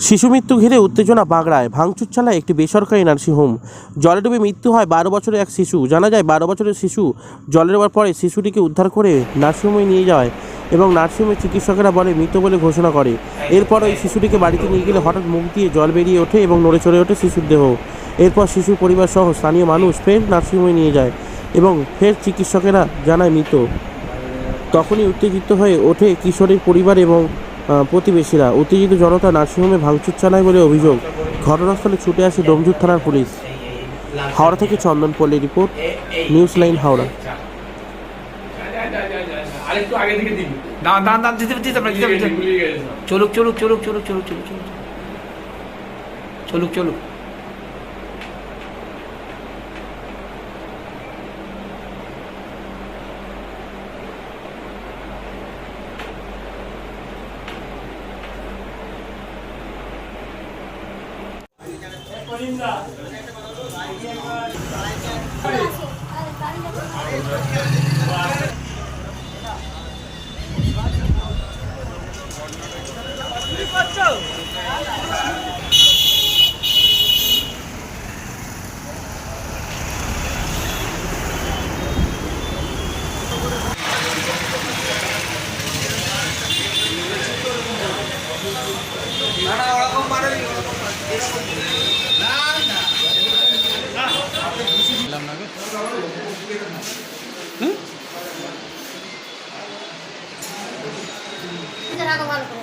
শিশু মৃত্যু ঘিরে উত্তেজনা বাগড়ায়। ভাঙচুর চালায় একটি বেসরকারি নার্সিংহোম জলে ডুবে মৃত্যু হয় বারো বছরের এক শিশু। জানা যায়, বারো বছরের শিশু জলে ডোবার পরে শিশুটিকে উদ্ধার করে নার্সিংহোমে নিয়ে যায় এবং নার্সিংহোমের চিকিৎসকেরা বলে, মৃত বলে ঘোষণা করে। এরপর ওই শিশুটিকে বাড়িতে নিয়ে গেলে হঠাৎ মুখ দিয়ে জল বেরিয়ে ওঠে এবং নড়ে চড়ে ওঠে শিশুর দেহ। এরপর শিশুর পরিবার সহ স্থানীয় মানুষ ফের নার্সিংহোমে নিয়ে যায় এবং ফের চিকিৎসকেরা জানায়, মৃত। তখনই উত্তেজিত হয়ে ওঠে কিশোরের পরিবার এবং প্রতিবেশীরা। উত্তেজিত জনতা নার্সিংহোমে ভাঙচুর চালায় বলে অভিযোগ। ঘটনাস্থলে ছুটে আসে ডোমজুর থানার পুলিশ। হাওড়া থেকে চন্দন পল্লী রিপোর্ট নিউজ লাইন হাওড়া। দাঁড়ান দাঁড়ান দাঁড়ান গেছে। চলুক চলুক চলুক চলুক চলুক চলুক চলুক চলুক চলুক। Gracias. అనుకుంటున్నాను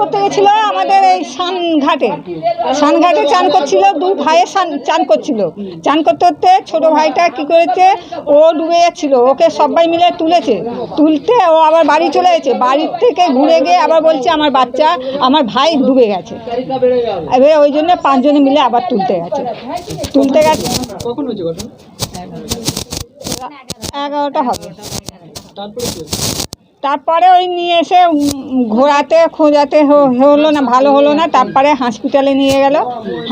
করতে গেছিল আমাদের এই সানঘাটে। সানঘাটে চান করছিল দুই ভাইয়ের চান করছিল। চান করতে করতে ছোট ভাইটা কি করেছে ও ডুবে যাচ্ছিল ওকে সবাই মিলে তুলেছে। তুলতে ও আবার বাড়ি চলে গেছে। বাড়ির থেকে ঘুরে গিয়ে আবার বলছে আমার বাচ্চা আমার ভাই ডুবে গেছে। এবারে ওই জন্য পাঁচজনে মিলে আবার তুলতে গেছে। তুলতে গেছে। এগারোটা হবে। তারপরে ওই নিয়ে এসে ঘোরাতে খোঁজাতে হলো না ভালো হলো না তারপরে হসপিটালে নিয়ে গেল।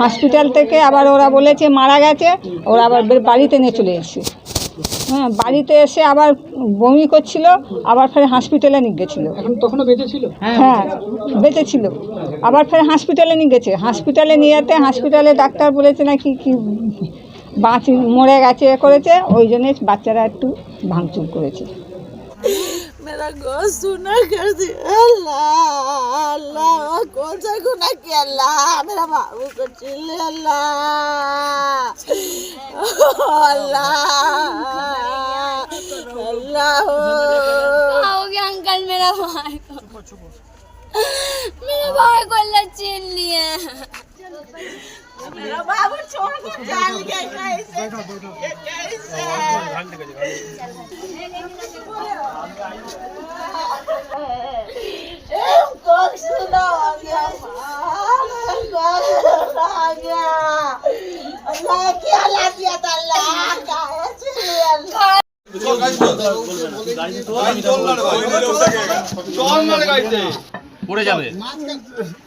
হসপিটাল থেকে আবার ওরা বলেছে মারা গেছে ওরা আবার বাড়িতে নিয়ে চলে এসেছে। হ্যাঁ বাড়িতে এসে আবার বমি করছিল আবার ফের হসপিটালে নিয়ে গেছিল। তখনও বেঁচে ছিল হ্যাঁ বেঁচে ছিল আবার ফের হসপিটালে নিয়ে গেছে। হসপিটালে নিয়ে যেতে হসপিটালে ডাক্তার বলেছে নাকি কি কি বাঁচি মরে গেছে করেছে ওই জন্যে বাচ্চারা একটু ভাঙচুর করেছে। मेरा गोश्त सुना कर दिया अल्लाह अल्लाह कौन सा गुना किया अल्लाह मेरा बाबू को चिल्ले अल्लाह अल्लाह अल्लाह आओगे अंकल मेरा भाई को मेरे भाई को अल्लाह छीन लिए मेरा बाबू छोड़ के चल गया कैसे कैसे कौन सुना आ गया कौन आ गया अल्लाह क्या ला दिया था अल्लाह कैसे अल्लाह পড়ে যাবে তুই যত লেট করি